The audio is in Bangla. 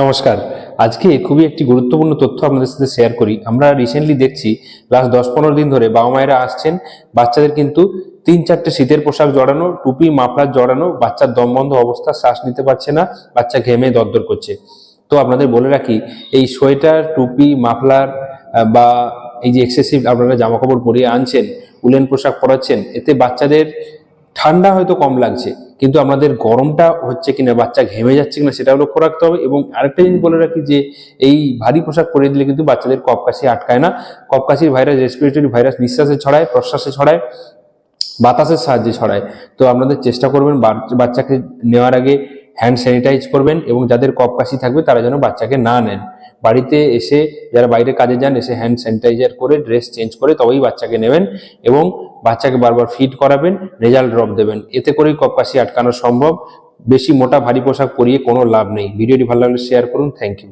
নমস্কার। আজকে খুবই একটি গুরুত্বপূর্ণ তথ্য আপনাদের সাথে শেয়ার করি। আমরা রিসেন্টলি দেখছি লাস্ট দশ পনেরো দিন ধরে বাবা মায়েরা আসছেন, বাচ্চাদের কিন্তু তিন চারটে শীতের পোশাক জড়ানো, টুপি, মাফলার জড়ানো, বাচ্চার দম বন্ধ অবস্থা, শ্বাস নিতে পারছে না, বাচ্চা ঘেমে দরদর করছে। তো আপনাদের বলে রাখি, এই সোয়েটার, টুপি, মাফলার বা এই যে এক্সেসিভ আপনারা জামা কাপড় পরিয়ে আনছেন, উলেন পোশাক পরাচ্ছেন, এতে বাচ্চাদের ঠান্ডা হয়তো কম লাগছে। কিন্তু আমাদের গরমটা হচ্ছে কিনা, বাচ্চা ঘেমে যাচ্ছে কিনা সেটাও লক্ষ্য রাখতে হবে। এবং আরেকটা জিনিস বলে রাখি যে, এই ভারী পোশাক পরিয়ে দিলে কিন্তু বাচ্চাদের কপ কাশি আটকায় না। কপ কাশির ভাইরাস রেসপিরেটরি ভাইরাস নিঃশ্বাসে ছড়ায়, প্রশ্বাসে ছড়ায়, বাতাসের সাহায্যে ছড়ায়। তো আপনাদের চেষ্টা করবেন বাচ- বাচ্চাকে নেওয়ার আগে হ্যান্ড স্যানিটাইজ করবেন এবং যাদের কপ কাশি থাকবে তারা যেন বাচ্চাকে না নেন। বাড়িতে এসে, যারা বাইরে কাজে যান, এসে হ্যান্ড স্যানিটাইজার করে ড্রেস চেঞ্জ করে তবেই বাচ্চাকে নেবেন। এবং বাচ্চাকে বারবার ফিট করাবেন রেজাল্ট ড্রপ দেবেন। এতে করেই কপকাশি আটকানো সম্ভব। বেশি মোটা ভারী পোশাক পরিয়ে কোনো লাভ নেই। ভিডিওটি ভালো লাগলে শেয়ার করুন। Thank you